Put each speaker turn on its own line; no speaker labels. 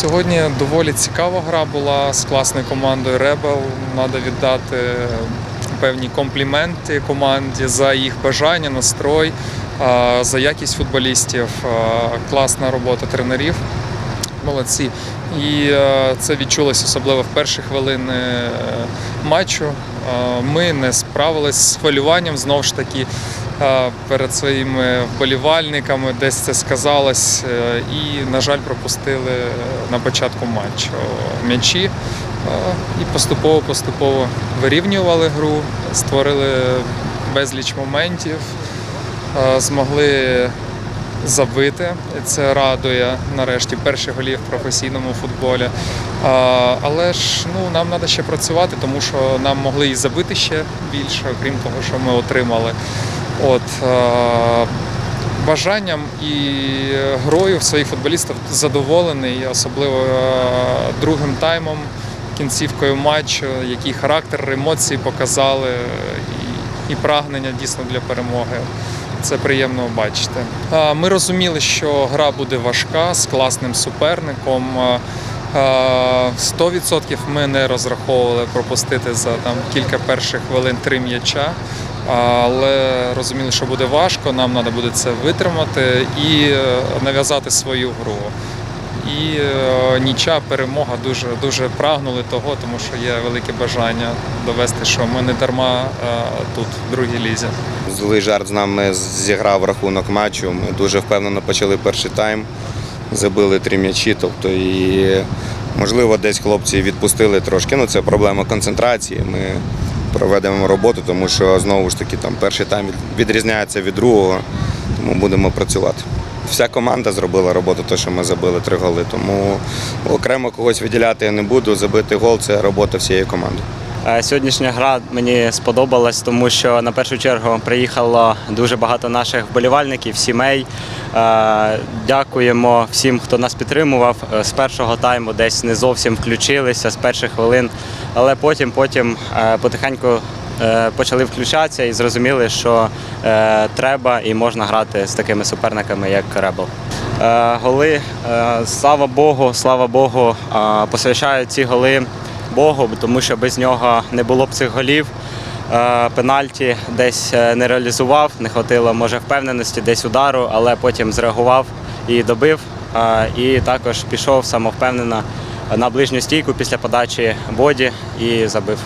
Сьогодні доволі цікава гра була з класною командою Ребел. Треба віддати певні компліменти команді за їх бажання, настрой, за якість футболістів, класна робота тренерів. Молодці. І е, це відчулось особливо в перші хвилини е, матчу. Е, Ми не справились з хвилюванням знову ж таки е, перед своїми вболівальниками, десь це сказалось. е, І, на жаль, пропустили е, на початку матчу м'ячі. Е, І поступово-поступово вирівнювали гру, створили безліч моментів, змогли забити. Це радує нарешті перший голів в професійному футболі. Але ж ну, нам треба ще працювати, тому що нам могли і забити ще більше, окрім того, що ми отримали. От, а, бажанням і грою своїх футболістів задоволений, особливо е, другим таймом, кінцівкою матчу, який характер, емоції показали і, і прагнення дійсно для перемоги. Це приємно бачити. Ми розуміли, що гра буде важка з класним суперником. А, а, 100% ми не розраховували пропустити за там кілька перших хвилин три м'яча. Але розуміли, що буде важко, нам треба буде це витримати і е, нав'язати свою гру. І е, ніча перемога дуже дуже прагнули того, тому що є велике бажання довести, що ми не дарма е, тут, в другій лізі.
Злий жарт з нами зіграв рахунок матчу. Ми дуже впевнено почали перший тайм, забили три м'ячі. Тобто і можливо десь хлопці відпустили трошки. Ну це проблема концентрації. Ми проведемо роботу, тому що знову ж таки там перший тайм відрізняється від другого, тому будемо працювати. Вся команда зробила роботу, те, що ми забили три голи. Тому окремо когось виділяти я не буду. Забити гол це робота всієї команди.
Е, Сьогоднішня гра мені сподобалась, тому що на першу чергу приїхало дуже багато наших вболівальників, сімей. Е, Дякуємо всім, хто нас підтримував. Е, З першого тайму десь не зовсім включилися з перших хвилин, але потім, потім потихеньку почали включатися і зрозуміли, що треба і можна грати з такими суперниками, як Ребел. Е, Голи, слава Богу, слава Богу, е, посвящаю ці голи Богу, тому що без нього не було б цих голів. Е, Пенальті десь е, не реалізував, не хватило, може, впевненості, десь удару, але потім зреагував і добив. Е, І також пішов самовпевнено на ближню стійку після подачі Боді і забив.